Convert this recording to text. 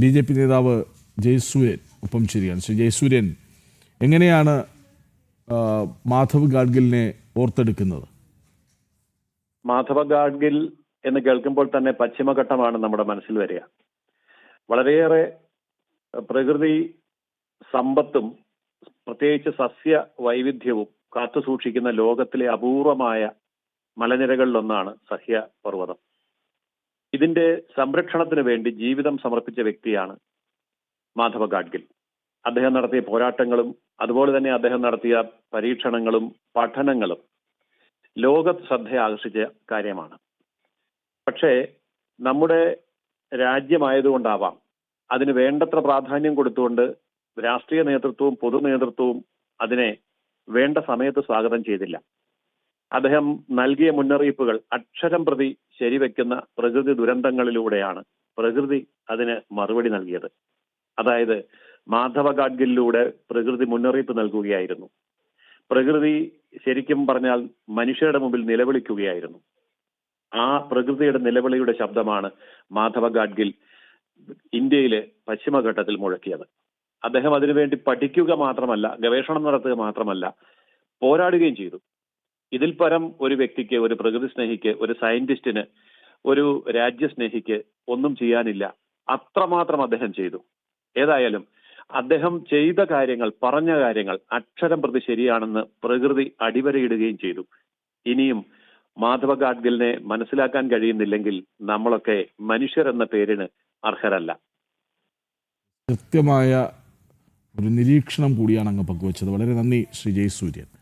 B J P നേതാവ് ജയസൂര്യൻ ഒപ്പം ചേരുകയാണ്. ശ്രീ ജയസൂര്യൻ എങ്ങനെയാണ് മാധവ് ഗാഡ്ഗിലിനെ ഓർത്തെടുക്കുന്നത്? മാധവ ഗാഡ്ഗിൽ എന്ന് കേൾക്കുമ്പോൾ തന്നെ പശ്ചിമഘട്ടമാണ് നമ്മുടെ മനസ്സിൽ വരിക. വളരെയേറെ പ്രകൃതി സമ്പത്തും പ്രത്യേകിച്ച് സസ്യ വൈവിധ്യവും കാത്തു സൂക്ഷിക്കുന്ന ലോകത്തിലെ അപൂർവമായ മലനിരകളിലൊന്നാണ് സഹ്യ പർവതം. ഇതിന്റെ സംരക്ഷണത്തിന് വേണ്ടി ജീവിതം സമർപ്പിച്ച വ്യക്തിയാണ് മാധവ ഗാഡ്ഗിൽ. അദ്ദേഹം നടത്തിയ പോരാട്ടങ്ങളും അതുപോലെ തന്നെ അദ്ദേഹം നടത്തിയ പരീക്ഷണങ്ങളും പഠനങ്ങളും ലോക ശ്രദ്ധ ആകർഷിച്ച കാര്യമാണ്. പക്ഷേ നമ്മുടെ രാജ്യമായതുകൊണ്ടാവാം അതിന് വേണ്ടത്ര പ്രാധാന്യം കൊടുത്തുകൊണ്ട് രാഷ്ട്രീയ നേതൃത്വവും പൊതു നേതൃത്വവും അതിനെ വേണ്ട സമയത്ത് സ്വാഗതം ചെയ്തില്ല. അദ്ദേഹം നൽകിയ മുന്നറിയിപ്പുകൾ അക്ഷരം പ്രതി ശരിവെക്കുന്ന പ്രകൃതി ദുരന്തങ്ങളിലൂടെയാണ്. പ്രകൃതി അതിന് മറുപടി നൽകിയത്. അതായത് മാധവ ഗാഡ്ഗിലൂടെ പ്രകൃതി മുന്നറിയിപ്പ് നൽകുകയായിരുന്നു. പ്രകൃതി ശരിക്കും പറഞ്ഞാൽ മനുഷ്യരുടെ മുമ്പിൽ നിലവിളിക്കുകയായിരുന്നു. ആ പ്രകൃതിയുടെ നിലവിളിയുടെ ശബ്ദമാണ് മാധവ ഗാഡ്ഗിൽ ഇന്ത്യയിലെ പശ്ചിമഘട്ടത്തിൽ മുഴക്കിയത്. അദ്ദേഹം അതിനുവേണ്ടി പഠിക്കുക മാത്രമല്ല ഗവേഷണം നടത്തുക മാത്രമല്ല പോരാടുകയും ചെയ്തു. ഇതിൽ പരം ഒരു വ്യക്തിക്ക് ഒരു പ്രകൃതി സ്നേഹിക്ക് ഒരു സയന്റിസ്റ്റിന് ഒരു രാജ്യസ്നേഹിക്ക് ഒന്നും ചെയ്യാനില്ല. അത്രമാത്രം അദ്ദേഹം ചെയ്തു. ഏതായാലും അദ്ദേഹം ചെയ്ത കാര്യങ്ങൾ പറഞ്ഞ കാര്യങ്ങൾ അക്ഷരം പ്രതി ശരിയാണെന്ന് പ്രകൃതി അടിവരയിടുകയും ചെയ്തു. ഇനിയും മാധവ ഗാഡ്ഗിലിനെ മനസ്സിലാക്കാൻ കഴിയുന്നില്ലെങ്കിൽ നമ്മളൊക്കെ മനുഷ്യർ എന്ന പേരിന് അർഹരല്ല. കൃത്യമായ ഒരു നിരീക്ഷണം കൂടിയാണ് അങ്ങ് പങ്കുവച്ചത്. വളരെ നന്ദി ശ്രീ ജയസൂര്യൻ.